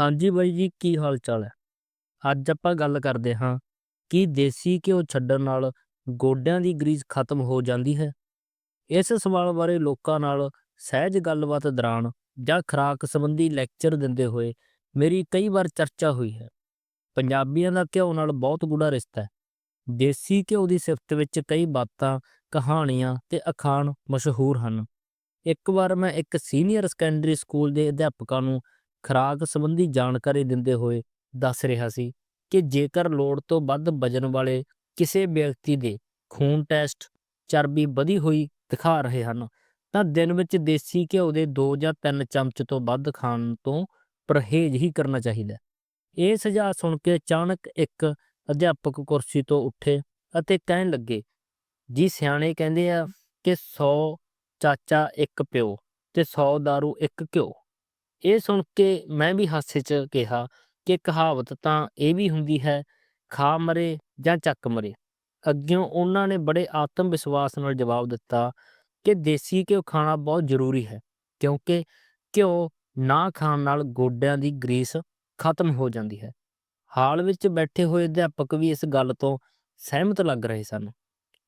ਹਾਂਜੀ ਬਾਈ ਜੀ, ਕੀ ਹਾਲ ਚਾਲ ਹੈ? ਅੱਜ ਆਪਾਂ ਗੱਲ ਕਰਦੇ ਹਾਂ ਕਿ ਦੇਸੀ ਘਿਓ ਛੱਡਣ ਨਾਲ ਗੋਡਿਆਂ ਦੀ ਗਰੀਸ ਖਤਮ ਹੋ ਜਾਂਦੀ ਹੈ। ਇਸ ਸਵਾਲ ਬਾਰੇ ਲੋਕਾਂ ਨਾਲ ਸਹਿਜ ਗੱਲਬਾਤ ਦੌਰਾਨ ਜਾਂ ਖੁਰਾਕ ਸੰਬੰਧੀ ਲੈਕਚਰ ਦਿੰਦੇ ਹੋਏ ਮੇਰੀ ਕਈ ਵਾਰ ਚਰਚਾ ਹੋਈ ਹੈ। ਪੰਜਾਬੀਆਂ ਦਾ ਘਿਓ ਨਾਲ ਬਹੁਤ ਗੂੜਾ ਰਿਸ਼ਤਾ ਹੈ। ਦੇਸੀ ਘਿਓ ਦੀ ਸਿਫਤ ਵਿੱਚ ਕਈ ਬਾਤਾਂ, ਕਹਾਣੀਆਂ ਤੇ ਅਖਾਣ ਮਸ਼ਹੂਰ ਹਨ। ਇੱਕ ਵਾਰ ਮੈਂ ਇੱਕ ਸੀਨੀਅਰ ਸੈਕੰਡਰੀ ਸਕੂਲ ਦੇ ਅਧਿਆਪਕਾਂ ਨੂੰ ਖੁਰਾਕ ਸੰਬੰਧੀ ਜਾਣਕਾਰੀ ਦਿੰਦੇ ਹੋਏ ਦੱਸ ਰਿਹਾ ਸੀ ਕਿ ਜੇਕਰ ਲੋੜ ਤੋਂ ਵੱਧ ਵਜਨ ਵਾਲੇ ਕਿਸੇ ਵਿਅਕਤੀ ਦੇ ਖੂਨ ਟੈਸਟ ਚਰਬੀ ਵਧੀ ਹੋਈ ਦਿਖਾ ਰਹੇ ਹਨ, ਤਾਂ ਦਿਨ ਵਿੱਚ ਦੇਸੀ ਘਿਓ ਦੇ 2 ਜਾਂ 3 ਚਮਚ ਤੋਂ ਵੱਧ ਖਾਣ ਤੋਂ ਪਰਹੇਜ਼ ਹੀ ਕਰਨਾ ਚਾਹੀਦਾ ਇਹ ਸੁਝਾਅ ਸੁਣ ਕੇ ਅਚਾਨਕ ਇੱਕ ਅਧਿਆਪਕ ਕੁਰਸੀ ਤੋਂ ਉੱਠੇ ਅਤੇ ਕਹਿਣ ਲੱਗੇ, ਜੀ ਸਿਆਣੇ ਕਹਿੰਦੇ ਆ ਕਿ 100 ਚਾਚਾ ਇੱਕ ਪਿਓ ਤੇ 100 दारू ਇੱਕ ਘਿਓ। ਇਹ ਸੁਣ ਕੇ ਮੈਂ ਵੀ ਹਾਸੇ 'ਚ ਕਿਹਾ ਕਿ ਕਹਾਵਤ ਤਾਂ ਇਹ ਵੀ ਹੁੰਦੀ ਹੈ, ਖਾ ਮਰੇ ਜਾਂ ਚੱਕ ਮਰੇ। ਅੱਗਿਓਂ ਉਹਨਾਂ ਨੇ ਬੜੇ ਆਤਮ ਵਿਸ਼ਵਾਸ ਨਾਲ ਜਵਾਬ ਦਿੱਤਾ ਕਿ ਦੇਸੀ ਘਿਓ ਖਾਣਾ ਬਹੁਤ ਜ਼ਰੂਰੀ ਹੈ, ਕਿਉਂਕਿ ਘਿਓ ਨਾ ਖਾਣ ਨਾਲ ਗੋਡਿਆਂ ਦੀ ਗਰੀਸ ਖਤਮ ਹੋ ਜਾਂਦੀ ਹੈ। ਹਾਲ ਵਿੱਚ ਬੈਠੇ ਹੋਏ ਅਧਿਆਪਕ ਵੀ ਇਸ ਗੱਲ ਤੋਂ ਸਹਿਮਤ ਲੱਗ ਰਹੇ ਸਨ।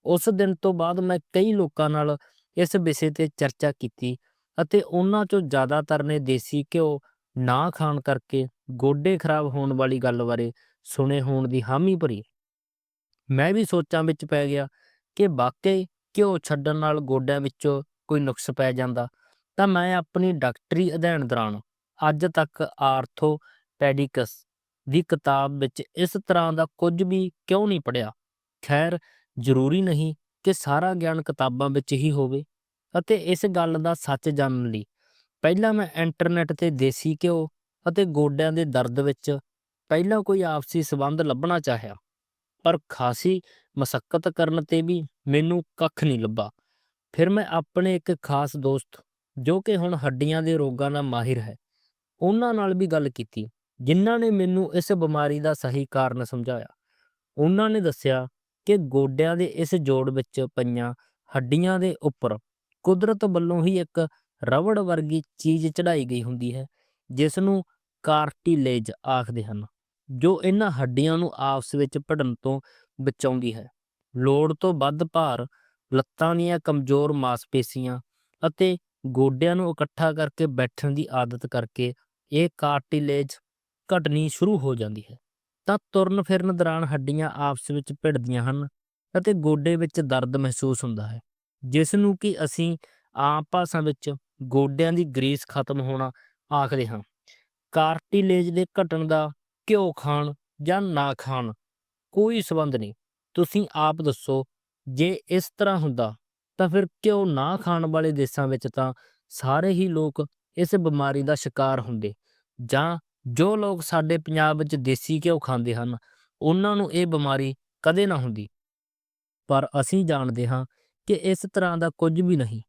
ਉਸ ਦਿਨ ਤੋਂ ਬਾਅਦ ਮੈਂ ਕਈ ਲੋਕਾਂ ਨਾਲ ਇਸ ਵਿਸ਼ੇ ਤੇ ਚਰਚਾ ਕੀਤੀ ਅਤੇ ਉਹਨਾਂ ਚੋਂ ਜ਼ਿਆਦਾਤਰ ਨੇ ਦੇਸੀ ਘਿਓ ਨਾ ਖਾਣ ਕਰਕੇ ਗੋਡੇ ਖਰਾਬ ਹੋਣ ਵਾਲੀ ਗੱਲ ਬਾਰੇ ਸੁਣੇ ਹੋਣ ਦੀ ਹਾਮੀ ਭਰੀ। ਮੈਂ ਵੀ ਸੋਚਾਂ ਵਿੱਚ ਪੈ ਗਿਆ ਕਿ ਵਾਕਈ ਘਿਓ ਛੱਡਣ ਨਾਲ ਗੋਡਿਆਂ ਵਿੱਚੋਂ ਕੋਈ ਨੁਕਸ ਪੈ ਜਾਂਦਾ, ਤਾਂ ਮੈਂ ਆਪਣੀ ਡਾਕਟਰੀ ਅਧਿਐਨ ਦੌਰਾਨ ਅੱਜ ਤੱਕ ਆਰਥੋਪੈਡਿਕਸ ਦੀ ਕਿਤਾਬ ਵਿੱਚ ਇਸ ਤਰ੍ਹਾਂ ਦਾ ਕੁਝ ਵੀ ਕਿਉਂ ਨਹੀਂ ਪੜਿਆ ਖੈਰ, ਜ਼ਰੂਰੀ ਨਹੀਂ ਕਿ ਸਾਰਾ ਗਿਆਨ ਕਿਤਾਬਾਂ ਵਿੱਚ ਹੀ ਹੋਵੇ। ਅਤੇ ਇਸ ਗੱਲ ਦਾ ਸੱਚ ਜਾਣਨ ਲਈ। ਪਹਿਲਾਂ ਮੈਂ ਇੰਟਰਨੈਟ ਤੇ ਦੇਸੀ ਘਿਓ ਅਤੇ ਗੋਡਿਆਂ ਦੇ ਦਰਦ ਵਿੱਚ ਪਹਿਲਾਂ ਕੋਈ ਆਪਸੀ ਸਬੰਧ ਲੱਭਣਾ ਚਾਹਿਆ, ਪਰ ਖਾਸੀ ਮਸਕਤ ਕਰਨ ਤੇ ਵੀ ਮੈਨੂੰ ਕੱਖ ਨਹੀਂ ਲੱਭਾ। ਫਿਰ ਮੈਂ ਆਪਣੇ ਇੱਕ ਖਾਸ ਦੋਸਤ, ਜੋ ਕਿ ਹੁਣ ਹੱਡੀਆਂ ਦੇ ਰੋਗਾਂ ਦਾ ਮਾਹਿਰ ਹੈ, ਉਹਨਾਂ ਨਾਲ ਵੀ ਗੱਲ ਕੀਤੀ, ਜਿਨ੍ਹਾਂ ਨੇ ਮੈਨੂੰ ਇਸ ਬਿਮਾਰੀ ਦਾ ਸਹੀ ਕਾਰਨ ਸਮਝਾਇਆ। ਉਹਨਾਂ ਨੇ ਦੱਸਿਆ ਕਿ ਗੋਡਿਆਂ ਦੇ ਇਸ ਜੋੜ ਵਿੱਚ ਪਈਆਂ ਹੱਡੀਆਂ ਦੇ ਉੱਪਰ ਕੁਦਰਤ ਵੱਲੋਂ ਹੀ ਇੱਕ ਰਬੜ ਵਰਗੀ ਚੀਜ਼ ਚੜਾਈ ਗਈ ਹੁੰਦੀ ਹੈ ਜਿਸ ਨੂੰ ਕਾਰਟਿਲੇਜ ਆਖਦੇ ਹਨ, ਜੋ ਇਹਨਾਂ ਹੱਡੀਆਂ ਨੂੰ ਆਪਸ ਵਿੱਚ ਭਿੜਨ ਤੋਂ ਬਚਾਉਂਦੀ ਹੈ। ਲੋੜ ਤੋਂ ਵੱਧ ਭਾਰ, ਲੱਤਾਂ ਦੀਆਂ ਕਮਜ਼ੋਰ ਮਾਸਪੇਸ਼ੀਆਂ ਅਤੇ ਗੋਡਿਆਂ ਨੂੰ ਇਕੱਠਾ ਕਰਕੇ ਬੈਠਣ ਦੀ ਆਦਤ ਕਰਕੇ ਇਹ ਕਾਰਟਿਲੇਜ ਘਟਣੀ ਸ਼ੁਰੂ ਹੋ ਜਾਂਦੀ ਹੈ। ਤਾਂ ਤੁਰਨ ਫਿਰਨ ਦੌਰਾਨ ਹੱਡੀਆਂ ਆਪਸ ਵਿੱਚ ਭਿੜਦੀਆਂ ਹਨ ਅਤੇ ਗੋਡੇ ਵਿੱਚ ਦਰਦ ਮਹਿਸੂਸ ਹੁੰਦਾ ਹੈ। ਜਿਸ ਨੂੰ ਕਿ ਅਸੀਂ ਆਮ ਭਾਸ਼ਾ ਵਿੱਚ ਗੋਡਿਆਂ ਦੀ ਗਰੀਸ ਖਤਮ ਹੋਣਾ ਆਖਦੇ ਹਾਂ। ਕਾਰਟੀਲੇਜ ਦੇ ਘਟਣ ਦਾ ਘਿਓ ਖਾਣ ਜਾਂ ਨਾ ਖਾਣ ਕੋਈ ਸਬੰਧ ਨਹੀਂ। ਤੁਸੀਂ ਆਪ ਦੱਸੋ, ਜੇ ਇਸ ਤਰ੍ਹਾਂ ਹੁੰਦਾ, ਤਾਂ ਫਿਰ ਘਿਓ ਨਾ ਖਾਣ ਵਾਲੇ ਦੇਸ਼ਾਂ ਵਿੱਚ ਤਾਂ ਸਾਰੇ ਹੀ ਲੋਕ ਇਸ ਬਿਮਾਰੀ ਦਾ ਸ਼ਿਕਾਰ ਹੁੰਦੇ। ਜਾਂ ਜੋ ਲੋਕ ਸਾਡੇ ਪੰਜਾਬ ਵਿੱਚ ਦੇਸੀ ਘਿਓ ਖਾਂਦੇ ਹਨ, ਉਹਨਾਂ ਨੂੰ ਇਹ ਬਿਮਾਰੀ ਕਦੇ ਨਾ ਹੁੰਦੀ। ਪਰ ਅਸੀਂ ਜਾਣਦੇ ਹਾਂ ਕਿ ਇਸ ਤਰ੍ਹਾਂ ਦਾ ਕੁਝ ਵੀ ਨਹੀਂ।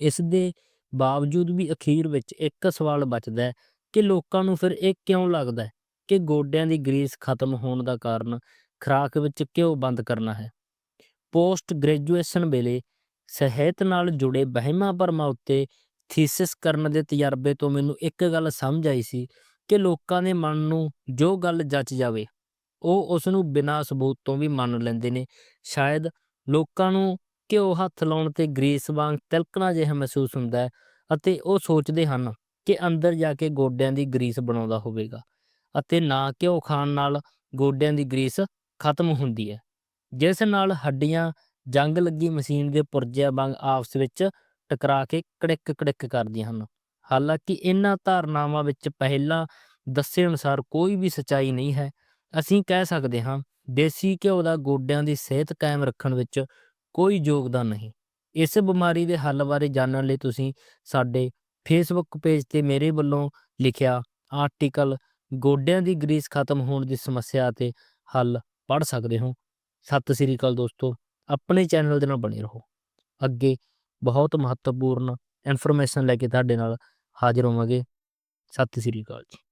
ਇਸ ਦੇ ਬਾਵਜੂਦ ਵੀ ਅਖੀਰ ਵਿੱਚ ਇੱਕ ਸਵਾਲ ਬਚਦਾ ਕਿ ਲੋਕਾਂ ਨੂੰ ਫਿਰ ਇਹ ਕਿਉਂ ਲੱਗਦਾ ਕਿ ਗੋਡਿਆਂ ਦੀ ਗਰੀਸ ਖਤਮ ਹੋਣ ਦਾ ਕਾਰਨ ਖੁਰਾਕ ਵਿੱਚ ਕਿਉਂ ਬੰਦ ਕਰਨਾ ਹੈ? ਪੋਸਟ ਗ੍ਰੈਜੂਏਸ਼ਨ ਵੇਲੇ ਸਿਹਤ ਨਾਲ ਜੁੜੇ ਵਹਿਮਾਂ ਭਰਮਾਂ ਉੱਤੇ ਥੀਸਿਸ ਕਰਨ ਦੇ ਤਜਰਬੇ ਤੋਂ ਮੈਨੂੰ ਇੱਕ ਗੱਲ ਸਮਝ ਆਈ ਸੀ ਕਿ ਲੋਕਾਂ ਦੇ ਮਨ ਨੂੰ ਜੋ ਗੱਲ ਜੱਚ ਜਾਵੇ, ਉਹ ਉਸ ਨੂੰ ਬਿਨਾਂ ਸਬੂਤ ਤੋਂ ਵੀ ਮੰਨ ਲੈਂਦੇ ਨੇ। ਸ਼ਾਇਦ ਲੋਕਾਂ ਨੂੰ ਘਿਓ ਹੱਥ ਲਾਉਣ ਤੇ ਗਰੀਸ ਵਾਂਗ ਤਿਲਕਣਾ ਜਿਹਾ ਮਹਿਸੂਸ ਹੁੰਦਾ ਹੈ ਅਤੇ ਉਹ ਸੋਚਦੇ ਹਨ ਕਿ ਅੰਦਰ ਜਾ ਕੇ ਗੋਡਿਆਂ ਦੀ ਗਰੀਸ ਬਣਾਉਂਦਾ ਹੋਵੇਗਾ ਅਤੇ ਨਾ ਘਿਓ ਖਾਣ ਨਾਲ ਗੋਡਿਆਂ ਦੀ ਗਰੀਸ ਖਤਮ ਹੁੰਦੀ ਹੈ। ਜਿਸ ਨਾਲ ਹੱਡੀਆਂ ਜੰਗ ਲੱਗੀ ਮਸ਼ੀਨ ਦੇ ਪੁਰਜਿਆਂ ਵਾਂਗ ਆਪਸ ਵਿੱਚ ਟਕਰਾ ਕੇ ਕੜਿਕ ਕੜਿਕ ਕਰਦੀਆਂ ਹਨ। ਹਾਲਾਂਕਿ ਇਹਨਾਂ ਧਾਰਨਾਵਾਂ ਵਿੱਚ ਪਹਿਲਾਂ ਦੱਸੇ ਅਨੁਸਾਰ ਕੋਈ ਵੀ ਸਚਾਈ ਨਹੀਂ ਹੈ। ਅਸੀਂ ਕਹਿ ਸਕਦੇ ਹਾਂ, ਦੇਸੀ ਘਿਓ ਦਾ ਗੋਡਿਆਂ ਦੀ ਸਿਹਤ ਕਾਇਮ ਰੱਖਣ ਵਿੱਚ ਕੋਈ ਯੋਗਦਾਨ ਨਹੀਂ। ਇਸ ਬਿਮਾਰੀ ਦੇ ਹੱਲ ਬਾਰੇ ਜਾਣਨ ਲਈ ਤੁਸੀਂ ਸਾਡੇ ਫੇਸਬੁੱਕ ਪੇਜ ਤੇ ਮੇਰੇ ਵੱਲੋਂ ਲਿਖਿਆ ਆਰਟੀਕਲ ਗੋਡਿਆਂ ਦੀ ਗਰੀਸ ਖਤਮ ਹੋਣ ਦੀ ਸਮੱਸਿਆ ਤੇ ਹੱਲ ਪੜ੍ਹ ਸਕਦੇ ਹੋ। ਸਤਿ ਸ੍ਰੀ ਅਕਾਲ ਦੋਸਤੋ, ਆਪਣੇ ਚੈਨਲ ਦੇ ਨਾਲ ਬਣੇ ਰਹੋ। ਅੱਗੇ ਬਹੁਤ ਮਹੱਤਵਪੂਰਨ ਇਨਫੋਰਮੇਸ਼ਨ ਲੈ ਕੇ ਤੁਹਾਡੇ ਨਾਲ ਹਾਜ਼ਰ ਹੋਵਾਂਗੇ। ਸਤਿ ਸ੍ਰੀ ਅਕਾਲ ਜੀ।